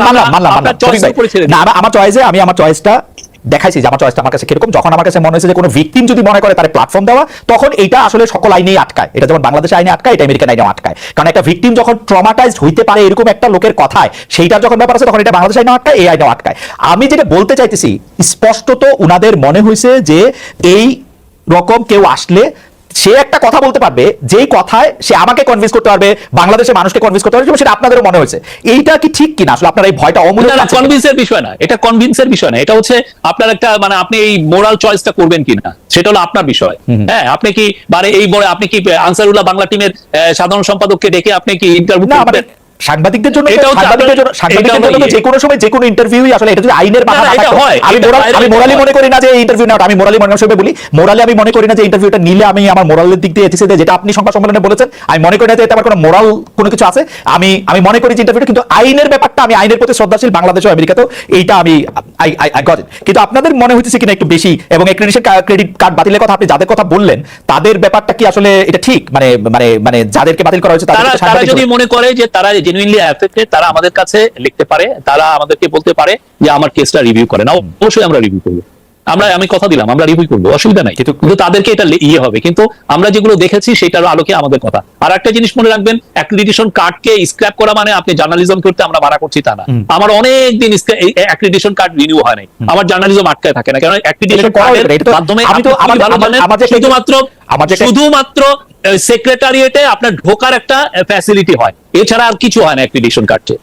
মানলাম মানলাম মানলাম আমার- আমার চয়েসে আমি আমার চয়েসটা দেখাইছি যে আমার চয়েসটা আমার কাছে কীরকম। যখন আমার কাছে মনে হয়েছে যে কোনো ভিকটিম যদি মনে করে তার প্ল্যাটফর্ম দেওয়া তখন এইটা আসলে সকল আইনেই আটকায়। এটা যেমন বাংলাদেশ আইনে আটকায় এটা আমেরিকান আইনেও আটকায়। কারণ একটা ভিকটিম যখন ট্রমাটাইজড হইতে পারে এরকম একটা লোকের কথায় সেইটা যখন ব্যাপার আছে তখন এটা বাংলাদেশ আইনেও আটকায় এই আইনেও আটকায়। আমি যেটা বলতে চাইতেছি স্পষ্টত উনাদের মনে হয়েছে যে এই রকম কেউ আসলে সে একটা কথা বলতে পারবে যেই কথায় সে আমাকে কনভিন্স করতে পারবে বাংলাদেশের মানুষকে কনভিন্স করতে পারবে সেটা আপনাদেরও মনে হয়েছে। এইটা কি ঠিক কিনা? আসলে আপনার এই ভয়টা অমূল্য না কনভিন্সের বিষয় না এটা কনভিন্সের বিষয় না এটা হচ্ছে আপনার একটা মানে আপনি এই মোরাল চয়েসটা করবেন কিনা সেটা হলো আপনার বিষয়। হ্যাঁ আপনি কি মানে এই বলে আপনি কি আনসারুল্লাহ বাংলা টিমের সাধারণ সম্পাদককে ডেকে আপনি কি ইন্টারভিউ না মানে সাংবাদিকদের জন্য সাংবাদিকদের জন্য সাংবাদিকদের জন্য যে কোনো সময় যে কোনো ইন্টারভিউই আসলে এটা যদি আইনের বাধা না, না থাকতো, আমি মোরাল বাইরে আমি মোরালি মনে করি না যে ইন্টারভিউ আমি মোরালি মনে হিসেবে বলি মোরালি আমি মনে করি না যে ইন্টারভিউটা নিলে আমি আমার মোরালের দিক দিয়ে এথিক্সে যেটা আপনি সংবাদ সম্মেলনে বলেছেন। আমি মনে করি না যে এটা আমার কোনো মোরাল কোনো কিছু আছে। আমি আমি মনে করি যে ইন্টারভিউটা কিন্তু আইনের ব্যাপারটা আমি আইনের প্রতি শ্রদ্ধাশীল বাংলাদেশ ও আমেরিকাতেও এইটা আমি আই আই কিন্তু আপনাদের মনে হচ্ছে কিনা একটু বেশি এবং অ্যাক্রেডিটেশন ক্রেডিট কার্ড বাতিলের কথা আপনি যাদের কথা বললেন তাদের ব্যাপারটা কি আসলে এটা ঠিক? মানে মানে মানে যাদেরকে বাতিল করা হয়েছে তারা যদি মনে করে যে তারা জেনুইনলি অ্যাফেক্টেড তারা আমাদের কাছে লিখতে পারে তারা আমাদেরকে বলতে পারে যে আমার কেসটা রিভিউ করে। না অবশ্যই আমরা রিভিউ করব। আমরা আমি কথা দিলাম আমরা রিভিউ করব অসুবিধা নাই। কিন্তু- তাদেরকে এটা ইয়ে হবে। কিন্তু আমরা যেগুলো দেখেছি সেটার আলোকে আমাদের কথা। আর একটা জিনিস মনে রাখবেন অ্যাক্রিডিটেশন কার্ডকে স্ক্র্যাপ করা মানে আপনি জার্নালিজম করতে আমরা মানা করছি তা না। আমার অনেক দিন অ্যাক্রিডিটেশন কার্ড রিনিউ হয় নাই। আমার জার্নালিজম আটকায় থাকে না। কারণ করা কার্ডের মাধ্যমে আমি তো আমার- ভালো জানেন, শুধুমাত্র আমার যে- শুধুমাত্র সেক্রেটারিয়েটে আপনার ঢোকার একটা ফ্যাসিলিটি হয়। এছাড়া আর কিছু হয় না অ্যাক্রিডিশন কার্ডে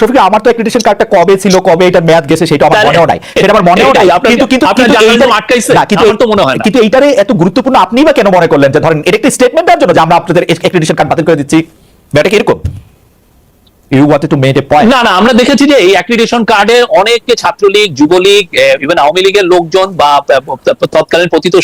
শফিক আমার তো অ্যাক্রিডিশন কার্ডটা কবে ছিল কবে এটার মেয়াদ গেছে সেটা আমার মনেও নাই। এটা আমার মনেও নাই। কিন্তু কিন্তু আপনার জার্নালিজম আটকাইছে? না, কিন্তু তো মনে হয় কিন্তু এইটারে এত গুরুত্বপূর্ণ আপনি বা কেন মনে করলেন যে ধরেন এটা একটা স্টেটমেন্ট দেওয়ার জন্য যে আমরা আপনাদের অ্যাক্রিডিশন কার্ড বাতিল করে দিচ্ছি? ব্যাটা কি এরকম you wanted to make a point না না আমরা দেখেছি যে এই অ্যাক্রিডিটেশন কার্ডে ছাত্রলীগ যুবলীগ ইভেন আওয়ামী লীগের লোকজন বা তৎকালীন পতিত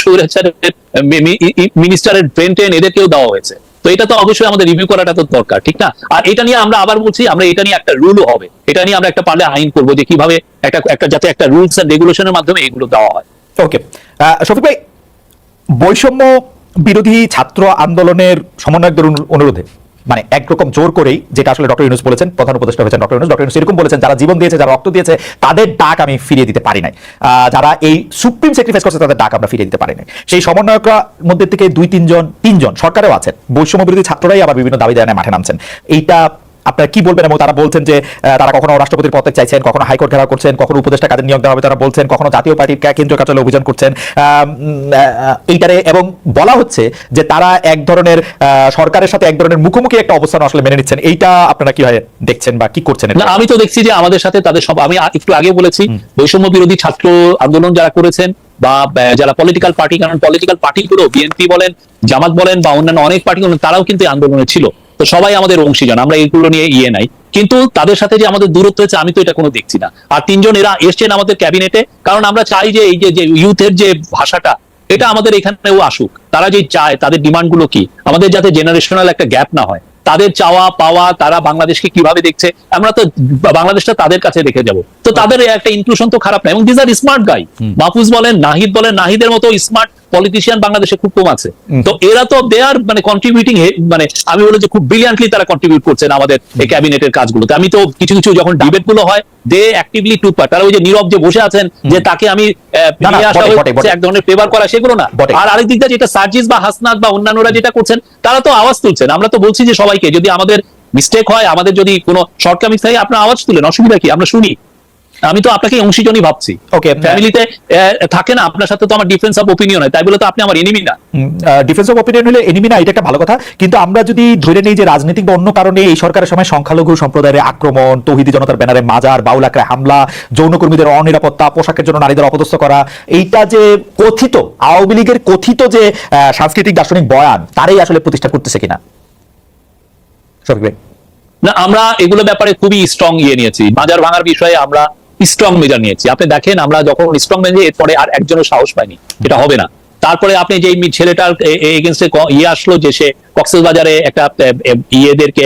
মিনিস্টারের ব্রেন ট্রেন এদেরকেও দেওয়া হয়েছে। তো এটা তো অবশ্যই আমাদের রিভিউ করাটা তো দরকার ঠিক না? আর এটা নিয়ে আমরা আবার বলছি আমরা এটা নিয়ে একটা রুলও হবে। এটা নিয়ে আমরা একটা পারলে আইন করব যে কীভাবে একটা একটা যাতে একটা রুলস এন্ড রেগুলেশনের মাধ্যমে এগুলো দেওয়া হয়। ওকে শফিক ভাই বৈষম্য বিরোধী ছাত্র আন্দোলনের সমন্বয়কদের অনু- অনুরোধে। মানে একরকম জোর করেই, যেটা আসলে ডক্টর ইউনুস বলেছেন, প্রধান উপদেষ্টা হয়েছেন ডক্টর ইউনুস। ডক্টর ইউনুস এরকম বলেছেন, যারা জীবন দিয়েছে, যারা রক্ত দিয়েছে, তাদের ডাক আমি ফিরিয়ে দিতে পারি নাই। যারা এই সুপ্রিম স্যাক্রিফাইস করছে, তাদের ডাক আমরা ফিরিয়ে দিতে পারি নাই। সেই সমন্বয়করা মধ্যে থেকে দুই, তিনজন তিনজন সরকারেও আছেন। বৈষম্য বিরোধী ছাত্ররাই আবার বিভিন্ন দাবি দেয় মাঠে নামছেন। এইটা আপনারা কি বলবেন এবং তারা বলছেন যে তারা কখনো রাষ্ট্রপতির পদত্যাগ চাইছেন কখনো হাইকোর্ট ঘেরাও করছেন কখনো উপদেষ্টা কাজে নিয়োগ দেওয়া হবে তারা বলছেন কখনো জাতীয় পার্টির কেন্দ্রীয় কার্যালয়ে অভিযান করছেন এইটারে এবং বলা হচ্ছে যে তারা এক ধরনের সরকারের সাথে এক ধরনের মুখোমুখি একটা অবস্থান আসলে মেনে নিচ্ছেন। এইটা আপনারা কীভাবে দেখছেন বা কি করছেন না আমি তো দেখছি যে আমাদের সাথে তাদের সব আমি একটু আগে বলেছি বৈষম্য বিরোধী ছাত্র আন্দোলন যারা করেছেন বা যারা পলিটিক্যাল পার্টি কারণ পলিটিক্যাল পার্টিগুলো বিএনপি বলেন জামাত বলেন বা অন্যান্য অনেক পার্টি তারাও কিন্তু আন্দোলনে ছিল। তো সবাই আমাদের অংশীজন আমরা এইগুলো নিয়ে ইয়ে নাই। কিন্তু তাদের সাথে যে আমাদের দূরত্ব হয়েছে আমি তো এটা কোনো দেখছি না। আর তিনজন এরা এসছেন আমাদের ক্যাবিনেটে কারণ আমরা চাই যে এই যে ইউথের যে ভাষাটা এটা আমাদের এখানেও আসুক। তারা যে চায় তাদের ডিমান্ডগুলো কি? আমাদের যাতে জেনারেশনাল একটা গ্যাপ না হয়। তাদের চাওয়া পাওয়া তারা বাংলাদেশকে কীভাবে দেখছে আমরা তো বাংলাদেশটা তাদের কাছে রেখে যাব। তো তাদের একটা ইনক্লুশন তো খারাপ না এবং this are smart guy Mahfuz বলেন নাহিদ বলেন নাহিদের মতো স্মার্ট পলিটিশিয়ান বাংলাদেশে খুব কম আছে। তো এরা তো দে আর মানে কন্ট্রিবিউটিং মানে আমি বলি যে খুব ব্রিলিয়ান্টলি তারা কন্ট্রিবিউট করছেন আমাদের এই ক্যাবিনেটের কাজগুলোতে। আমি তো কিছু কিছু যখন ডিবেটগুলো হয় দে অ্যাক্টিভলি পার তারা ওই যে নীরব যে বসে আছেন যে তাকে আমি। এক ধরনের ফেভার করা সেগুলো না। আর আরেক দিক দিয়ে যেটা সার্জিস বা হাসনাত বা অন্যান্যরা যেটা করছেন তারা তো আওয়াজ তুলছেন। আমরা তো বলছি যে সবাইকে যদি আমাদের মিস্টেক হয় আমাদের যদি কোনো শর্টকামিং থাকে আপনার আওয়াজ তুলেন অসুবিধা কি? আমরা শুনি। আমি তো আপনাকে অংশীজনই ভাবছি। ওকে ফ্যামিলিতে থাকে না আপনার সাথে তো আমার ডিফারেন্স অফ ওপিনিয়ন হয় তাই বলে তো আপনি আমার এনিমি না। ডিফেন্স অফ ওপিনিয়ন হলে এনিমি না এটা একটা ভালো কথা। কিন্তু আমরা যদি ধরে নেই যে রাজনৈতিক বা অন্য কারণে এই সরকারের সময় সংখ্যালঘু সম্প্রদায়ের আক্রমণ তৌহিদি জনতার ব্যানারে মাজার বাউল আক্রায় হামলা যৌনকর্মীদের অনিরাপত্তা পোশাকের জন্য নারীদের অপদস্থ করা এইটা যে কথিত আওয়ামী লীগের কথিত যে সাংস্কৃতিক দার্শনিক বয়ান তারাই আসলে প্রতিষ্ঠা করতেছে কিনা? শফিক ভাই। না আমরা এগুলো ব্যাপারে খুবই স্ট্রং ইয়ে নিয়েছি। বাজার ভাঙার বিষয়ে আমরা স্ট্রং মেজার নিয়েছি। আপনি দেখেন, আমরা যখন স্ট্রং মেজার এরপরে আর একজনের সাহস পাইনি। এটা হবে না। তারপরে আপনি যে ছেলেটার এগেনস্টে ইয়ে আসলো যে সে কক্সেস বাজারে একটা ইয়েদেরকে